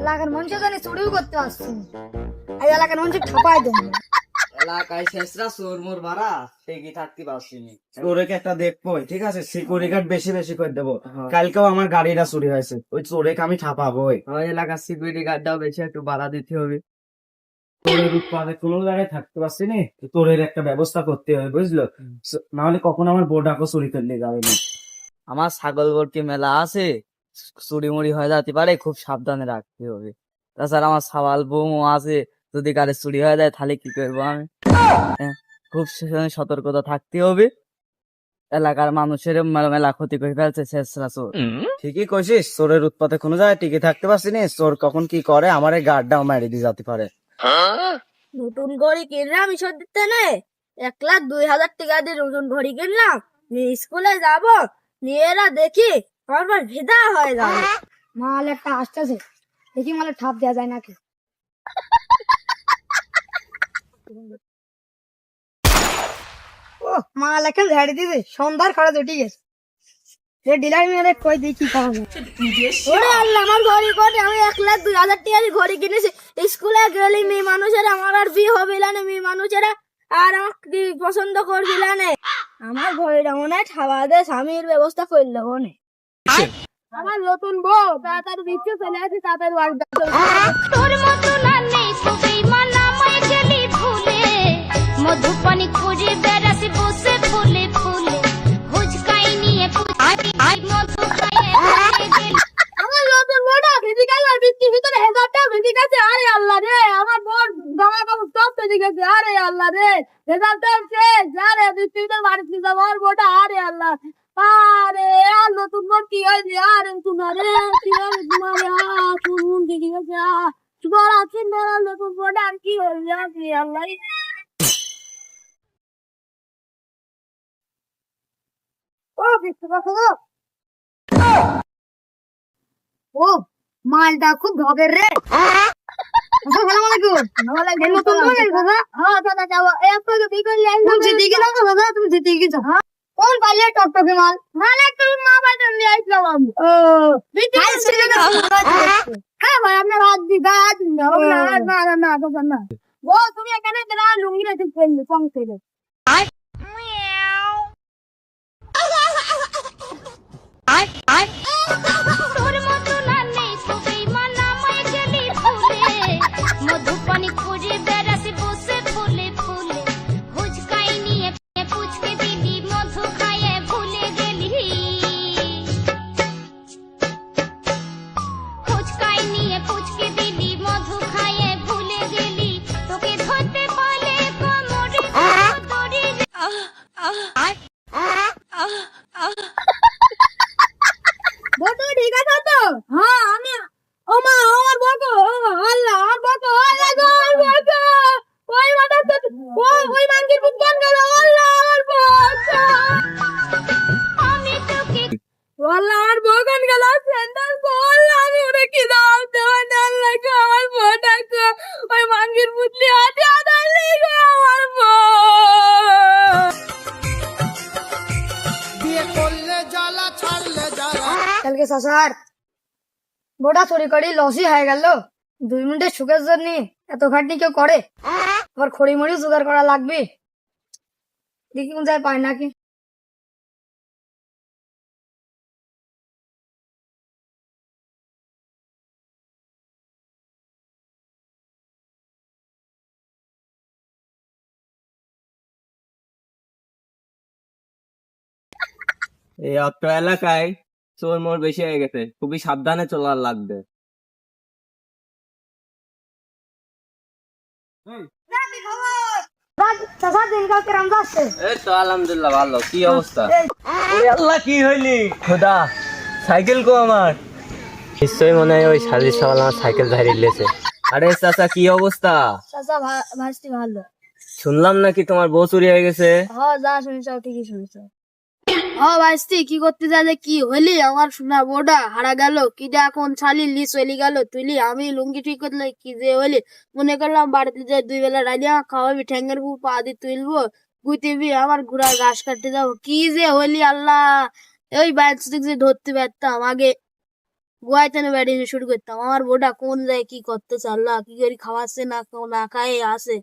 এলাকার মানুষের জানি চুরিও করতে আসছে। এই এলাকার মানুষ ঠাপাই দেবো। এলাকায় শেষরা চোর মোর টেকি থাকতে চোরেকে একটা দেখব ঠিক আছে? সিকিউরিটি গার্ড বেশি বেশি করে দেবো। কালকেও আমার গাড়িটা চুরি হয়েছে। ওই চোরেকে আমি ঠাপাবো ওই এলাকার সিকিউরিটি গার্ডটাও বেশি একটু বাড়া দিতে হবে। চোরের উৎপাদে কোনো জায়গায় থাকতে পারছি না? তো চোরের একটা ব্যবস্থা করতে হবে বুঝলো? নাহলে কখন আমার বোর্ডাকে চুরি করলে যাবে না। আমার ছাগল বর্তি মেলা আছে? চুরি মুড়ি হয়ে যেতে পারে খুব সাবধানে রাখতে হবে। তাছাড়া আমার সাবাল বৌমো আছে যদি কারে চুরি হয়ে যায় তাহলে কি করব আমি? হ্যাঁ, খুব সতর্কতা থাকতে হবে। এলাকার মানুষের মেলা ক্ষতি করে ফেলছে শেষরা চোর। ঠিকই কইছিস চোরের উৎপাতে কোনো জায়গায় টিকে থাকতে পারছি না চোর কখন কি করে আমার এই গার্ডটাও মেরে দিয়ে যেতে পারে। নতুন ঘড়ি কিনলাম ঈশ্বর দিতে নেই। এক লাখ দুই হাজার টাকা দিয়ে নতুন ঘড়ি কিনলাম নিয়ে স্কুলে যাব নিয়ে এরা দেখি আমার পর ভেদা হয়ে যাবে। মাল একটা আসতেছে। দেখি মালে ঠাপ দেওয়া যায় নাকি। ও মাল এখন ঝাড়ি দিবে সন্ধ্যার খরচ উঠে গেছে। সে ডিলার মেরে কই দিই কি করা ওরে আল্লাহ আমার ঘড়ি করে আমি এক লাখ দুই হাজার টাকা দিয়ে ঘড়ি কিনেছি। স্কুলে গেলে মেয়ে মানুষেরা আমার আর বিয়ে হবে না মেয়ে মানুষেরা। আর আমাকে পছন্দ করবি না আমার ঘড়িটা মনে হয় খাওয়া দিয়ে স্বামীর ব্যবস্থা করলে মনে আমার নতুন বউ তাড়াতাড়ি দিচ্ছে চলে আসি তাড়াতাড়ি বাড়ি তোর মতো না নেই সবেই মানা মায় গেলি ফুলে মধুপানি খুঁজে বেড়াতে বসে ফুলে ফুলে। হুজকাই নিয়ে পুজি মধু খাইয়ে আমার নতুন বউটা ভিজি গেল বৃষ্টির ভিতরে হেজারটা ভিজি গেছে। আরে আল্লাহ রে আমার বোন জামা কাপড় সব ভিজি গেছে। আরে আল্লাহ রে হেজারটা শেষ। আরে বৃষ্টির ভিতরে বাড়ি ছিল আমার বউটা আরে আল্লাহ। আরে আর নতুন বোন কি হয়েছে? আরে তোমার রে কি হয়েছে? তোমার আর তুমি ভিজি গেছে আর তোমার আছেন না নতুন বউটা আর কি হয়েছে? আরে আল্লাহ। ও মালটা খুব ভগের রে। আসসালামু আলাইকুম। ওয়ালাইকুম নতুন করে দাদা হ্যাঁ? দাদা যাও। এক তো কি করলে তুমি জিতে গেছো তো দাদা তুমি জিতে গেছো হ্যাঁ কোন পালিয়ে টকটকে মাল? মাল একটা মা বাইতে নিয়ে আসলাম আমি। ও। হ্যাঁ ভাই আপনার হাত দি গাছ না না না না না না ও তুমি এখানে দাঁড়া লুঙ্গি রেখে ফেললে কম থেকে। বোটা চুরি করি লসই হয়ে গেল। দুই মিনিটের সুখের জন্য এত খাটনি কেউ করে? আবার খড়ি মড়ি জোগাড় করা লাগবে? দেখি কোন যায় পায় নাকি। এই অত্র এলাকায় চোর মোর বেশি হয়ে গেছে। খুবই সাবধানে চলার লাগবে। চাষা দিনকাল কেরাম যাচ্ছে এই তো আলহামদুলিল্লাহ ভালো। কি অবস্থা? আল্লাহ কি হইলি? খোদা সাইকেল কো আমার। নিশ্চয়ই মনে হয় ওই আমার সাইকেল ধারিয়ে লেছে আরে চাচা কি অবস্থা? চাষা ভাসতি ভালো। শুনলাম নাকি তোমার বউ চুরি হয়ে গেছে? হ্যাঁ যা ঠিকই ও ভাইস্তি কি করতে যাবে কি হলি আমার শোনা বোডা হারা গেল। কি দে এখন ছালি লি চলি গেল তুইলি? আমি লুঙ্গি ঠিক করলে কি যে হলি মনে করলাম বাড়িতে যে দুই বেলা রাইলে খাওয়াবি, ঠ্যাঙ্গের উপর পা দিয়ে তুলবো গুইতেবি আমার ঘোড়া ঘাস কাটতে যাব। কি যে হলি আল্লাহ! ওই বাইক যে ধরতে পারতাম, আগে গোয়ায় তেনে ব্যাটিং শুরু করতাম। আমার বউটা কোন যায় কি করতে চাল্লা কি করে খাওয়াচ্ছে না না খায় আসে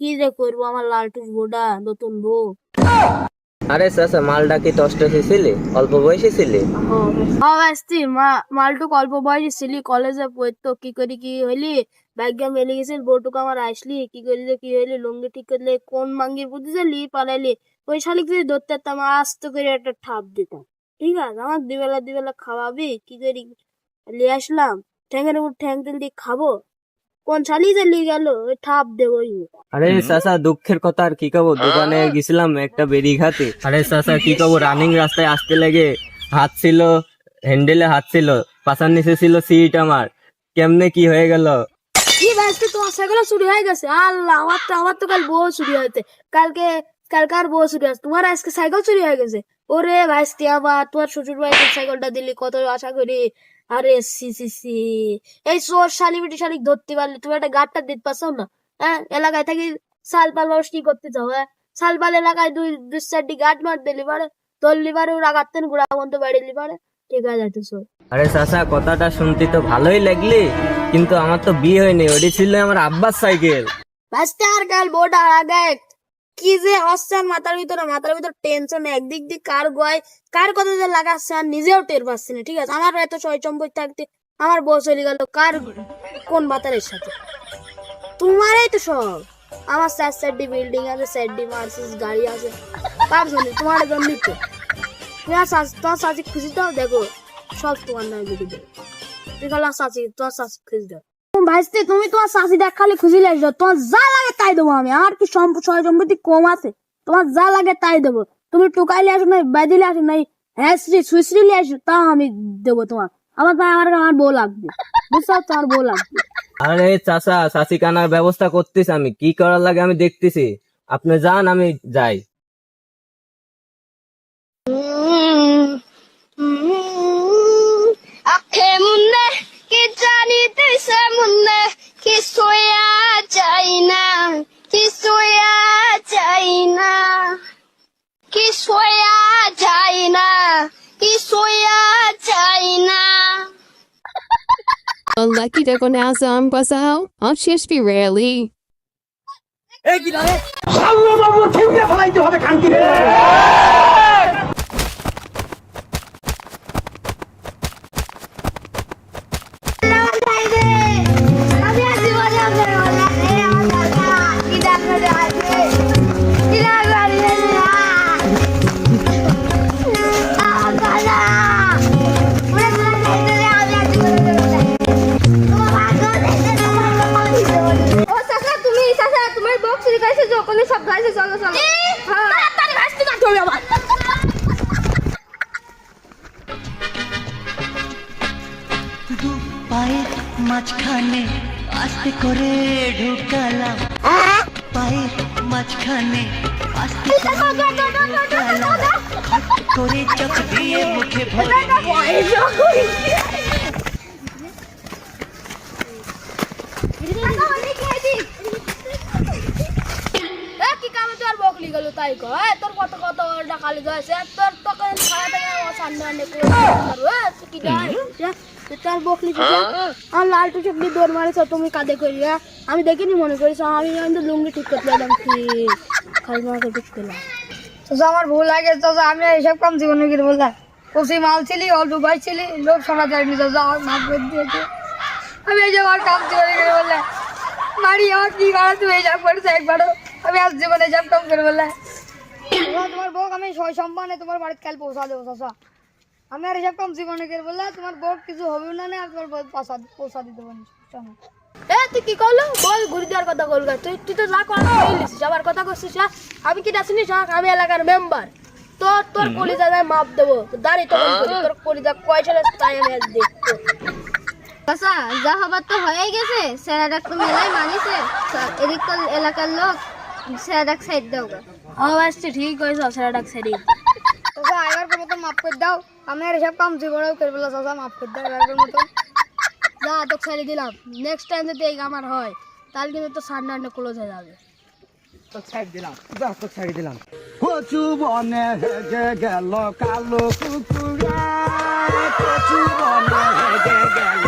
কি যে করব আমার লালটুস বউটা, নতুন বউ। আরে মালটা কি টস্ট ছিলে অল্প বয়সে ছিলে? আসছি মা, মালটুক অল্প বয়সে ছিলি, কলেজে পড়তো, কি করি কি হইলি? ভাগ্য মেলে গেছিল, বউটুক আমার আসলি, কি করি যে কি হইলি, লুঙ্গি ঠিক করলে কোন মাঙ্গির বুদ্ধি যে লি পালাইলি। ওই শালিক যদি ধরতে আস্তে করে একটা ঠাপ দিতাম ঠিক আছে, আমার দুবেলা দুবেলা খাওয়াবি, কি করি নিয়ে আসলাম, ঠ্যাঙের উপর ঠ্যাং তেল দিয়ে খাব কোন শালি যে গেল ঠাপ দেবই। আরে চাচা দুঃখের কথা আর কি কব দোকানে গেছিলাম একটা বেরি খাতে আরে চাচা কি কব রানিং রাস্তায় আসতে লাগে হাত ছিল হ্যান্ডেলে হাত ছিল পাশার নিচে ছিল সিট আমার। কেমনে কি হয়ে গেল? কি তোমার সাইকেল চুরি হয়ে গেছে। আল্লাহ আমার তো আমার তো কাল বউ চুরি হয়েছে। কালকে কালকার বউ চুরি হয়েছে। তোমার আজকে সাইকেল চুরি হয়ে গেছে। ওরে ভাইস্তি আবার তোমার শ্বশুর বাড়িতে সাইকেলটা দিলি কত আশা করি। আরে সি সি সি। এই সোর শালি বিটি শালিক ধরতে পারলে তুমি একটা গাড়টা দিতে পারছ না? হ্যাঁ এলাকায় থাকি সাল পাল মানুষ কি করতে চাও হ্যাঁ? সাল পাল এলাকায় দুই দুই চারটি গাট মার দিলি পারে ধরলি পারে ওরা গাড়তেন গুড়া বন্ধ বাড়িলি পারে ঠিক আছে যাইতেছো আরে চাচা কথাটা শুনতে তো ভালোই লাগলি কিন্তু আমার তো বিয়ে হয়নি ওটি ছিল আমার আব্বার সাইকেল। বাঁচতে আর কাল বোটা আগে কি যে হচ্ছে আর মাথার ভিতরে মাথার ভিতরে টেনশন একদিক দিয়ে কার গয়, কার কথা যে লাগাচ্ছে আর নিজেও টের পাচ্ছি না, ঠিক আছে? আমার এত ছয় সম্পদ থাকতে আমার বউ চলে গেল কার কোন বাতারের সাথে? তোমারই তো সব। আমার চার চারটি বিল্ডিং আছে চারটি মার্সিস, গাড়ি আছে। কার জন্য? তোমার জন্যই তো। তোমার শাশ- তোমার শাশি খুশি দাও দেখো, সব তোমার নামে বিক্রি দেবে। তুই খালা তোমার শাশি খুশি দাও ভাইস্তে, তুমি তোমার শাশি দেখ খালি খুশি লাগছো। তোমার যা লাগে তাই দেবো আমি। আমার কি সয় সম্পত্তি কম আছে। তোমার যা লাগে তাই দেবো। তুমি টুকাইলে আসো নাই বাদিলে আসো নাই হ্যাঁ সুশ্রীলে আসো, তাও আমি দেবো তোমার। আমার তাই আমার আমার বউ লাগবে। বুঝছ তোমার বউ লাগবে। আরে চাচা চাচি কানার ব্যবস্থা করতেছি আমি। কি করার লাগে আমি দেখতেছি। আপনি যান, আমি যাই আখে মুন্নে কি জানিতেছে মুন্নে কি চাই না কি চাই না কি চাই না কি চাই না Lucky to go now, so I'm going I'll just be rarely. আমি পায়ের মাঝখানে আস্তে করে ঢুকালাম। পায়ের মাঝখানে আস্তে করে চোখ দিয়ে মুখে ভরে তাই কো এ তোর কত কত ডাকালি গেছে তোর তোকে ছাড়া থেকে সামনে কি যাই তোর বকলি কি আর লাল টু চকলি দৌড় মারিছ তুমি কাঁদে করি হ্যাঁ? আমি দেখিনি মনে করিস আমি কিন্তু লুঙ্গি ঠিক করতে লাগলাম কি? খালি মাকে ঠিক করলাম চাচা আমার ভুল লাগে চাচা আমি এইসব কাম জীবনে কি বললাম কষি মাল ছিলি অল্প ভাই ছিলি লোক শোনা যায়নি চাচা আমার মাফ করে দিয়েছে। আমি এইসব আর কাম জীবনে করে বললাম মারি আমার কি করা তুমি এইসব করেছ একবারও। আমি আজ জীবনে এইসব কাম করে বললাম তোমার বউ আমি সয় সম্মানে তোমার বাড়িতে কাল পৌঁছা দেবো চাচা। আমি আর এইসব কাম জীবনে করে বললাম তোমার বউ কিছু হবে না না আর তোমার বউ দিতে পারি এ তুই কি করল? বল ঘুরি দেওয়ার কথা বল তুই তুই তো যা কইলিস যাবার কথা করছিস? আমি কি ডাসিনি আমি এলাকার মেম্বার তোর তোর কলিজা যায় মাপ দেবো। দাঁড়ি তো তোর কলিজা কয় সালে তাই আমি আজ দেখব। আচ্ছা যা হবার তো হয়ে গেছে। স্যারাডাক তো মেলায় মানিছে। এদিক এলাকার লোক স্যারাডাক সাইড দাও গা। আমার আসছে ঠিক হয়েছে সেটা ডাক সাইডে মাফ করে দাও। আমি আর এসব কাম জীবনেও করে বললাম চাচা, মাফ করে দাও এবার মতো যা তোকে ছেড়ে দিলাম। নেক্সট টাইম যদি এই আমার হয়, তাহলে কিন্তু তো সামনে আন্ডে ক্লোজ হয়ে যাবে। তো তো কচু বনে গেল কালো কুকুরা। প্রচুর হেগে গেল